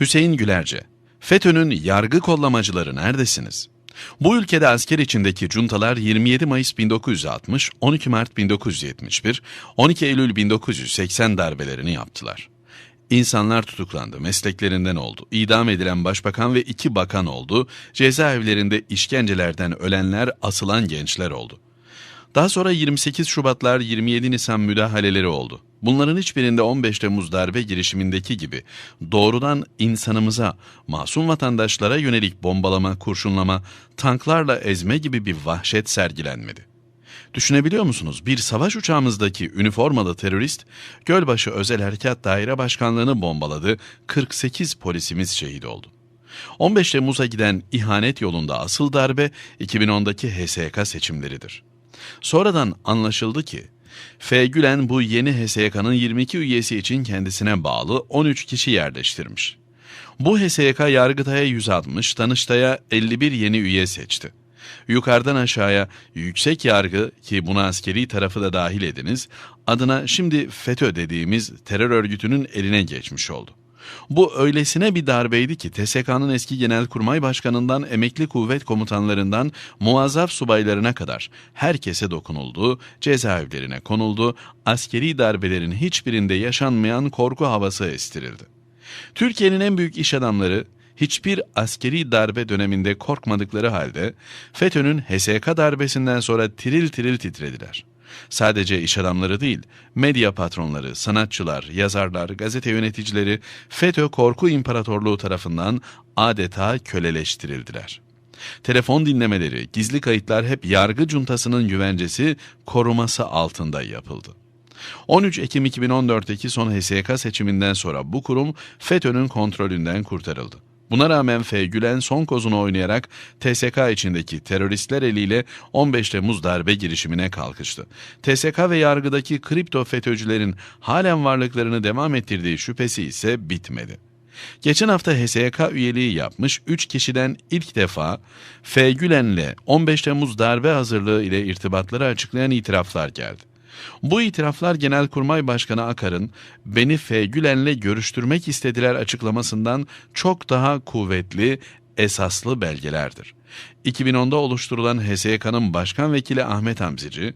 Hüseyin Gülerce, FETÖ'nün yargı kollamacıları neredesiniz? Bu ülkede asker içindeki cuntalar 27 Mayıs 1960, 12 Mart 1971, 12 Eylül 1980 darbelerini yaptılar. İnsanlar tutuklandı, mesleklerinden oldu. İdam edilen başbakan ve iki bakan oldu. Cezaevlerinde işkencelerden ölenler, asılan gençler oldu. Daha sonra 28 Şubatlar, 27 Nisan müdahaleleri oldu. Bunların hiçbirinde 15 Temmuz darbe girişimindeki gibi doğrudan insanımıza, masum vatandaşlara yönelik bombalama, kurşunlama, tanklarla ezme gibi bir vahşet sergilenmedi. Düşünebiliyor musunuz? Bir savaş uçağımızdaki üniformalı terörist, Gölbaşı Özel Harekat Daire Başkanlığı'nı bombaladı, 48 polisimiz şehit oldu. 15 Temmuz'a giden ihanet yolunda asıl darbe 2010'daki HSK seçimleridir. Sonradan anlaşıldı ki F. Gülen bu yeni HSYK'nın 22 üyesi için kendisine bağlı 13 kişi yerleştirmiş. Bu HSYK Yargıtay'a 160, Danıştay'a 51 yeni üye seçti. Yukarıdan aşağıya yüksek yargı ki buna askeri tarafı da dahil ediniz, adına şimdi FETÖ dediğimiz terör örgütünün eline geçmiş oldu. Bu öylesine bir darbeydi ki TSK'nın eski genelkurmay başkanından emekli kuvvet komutanlarından muazzaf subaylarına kadar herkese dokunuldu, cezaevlerine konuldu, askeri darbelerin hiçbirinde yaşanmayan korku havası estirildi. Türkiye'nin en büyük iş adamları hiçbir askeri darbe döneminde korkmadıkları halde FETÖ'nün HSK darbesinden sonra tiril tiril titrediler. Sadece iş adamları değil, medya patronları, sanatçılar, yazarlar, gazete yöneticileri FETÖ korku imparatorluğu tarafından adeta köleleştirildiler. Telefon dinlemeleri, gizli kayıtlar hep yargı cuntasının güvencesi, koruması altında yapıldı. 13 Ekim 2014'teki son HSK seçiminden sonra bu kurum FETÖ'nün kontrolünden kurtarıldı. Buna rağmen F. Gülen son kozunu oynayarak TSK içindeki teröristler eliyle 15 Temmuz darbe girişimine kalkıştı. TSK ve yargıdaki kripto FETÖ'cülerin halen varlıklarını devam ettirdiği şüphesi ise bitmedi. Geçen hafta HSYK üyeliği yapmış 3 kişiden ilk defa F. Gülen'le 15 Temmuz darbe hazırlığı ile irtibatları açıklayan itiraflar geldi. Bu itiraflar Genelkurmay Başkanı Akar'ın beni F. Gülen'le görüştürmek istediler açıklamasından çok daha kuvvetli, esaslı belgelerdir. 2010'da oluşturulan HSYK'nın başkan vekili Ahmet Hamzici,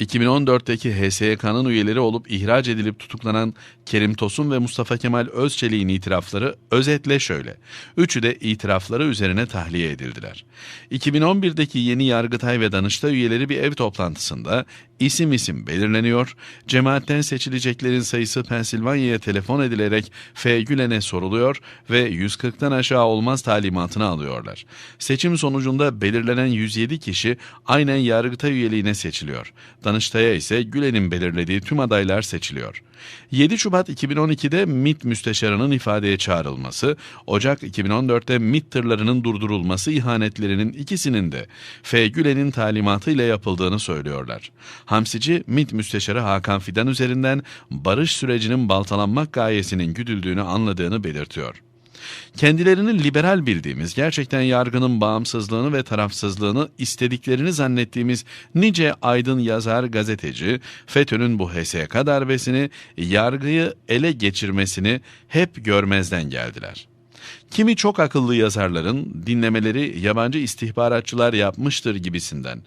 2014'teki HSYK'nın üyeleri olup ihraç edilip tutuklanan Kerim Tosun ve Mustafa Kemal Özçelik'in itirafları özetle şöyle. Üçü de itirafları üzerine tahliye edildiler. 2011'deki yeni Yargıtay ve Danıştay üyeleri bir ev toplantısında isim isim belirleniyor, cemaatten seçileceklerin sayısı Pensilvanya'ya telefon edilerek F. Gülen'e soruluyor ve 140'tan aşağı olmaz talimatını alıyorlar. Seçim sonucunda belirlenen 107 kişi aynen Yargıtay üyeliğine seçiliyor. Danıştay'a ise Gülen'in belirlediği tüm adaylar seçiliyor. 7 Şubat 2012'de MİT müsteşarının ifadeye çağrılması, Ocak 2014'te MİT tırlarının durdurulması ihanetlerinin ikisinin de F. Gülen'in talimatıyla yapıldığını söylüyorlar. Hamsici, MİT müsteşarı Hakan Fidan üzerinden barış sürecinin baltalanmak gayesinin güdüldüğünü anladığını belirtiyor. Kendilerini liberal bildiğimiz, gerçekten yargının bağımsızlığını ve tarafsızlığını istediklerini zannettiğimiz nice aydın yazar gazeteci, FETÖ'nün bu HSK darbesini, yargıyı ele geçirmesini hep görmezden geldiler. Kimi çok akıllı yazarların dinlemeleri yabancı istihbaratçılar yapmıştır gibisinden.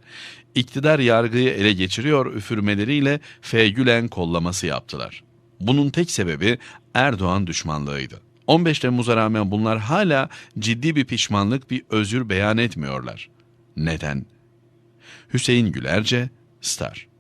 İktidar yargıyı ele geçiriyor üfürmeleriyle F. Gülen kollaması yaptılar. Bunun tek sebebi Erdoğan düşmanlığıydı. 15 Temmuz'a rağmen bunlar hala ciddi bir pişmanlık, bir özür beyan etmiyorlar. Neden? Hüseyin Gülerce, Star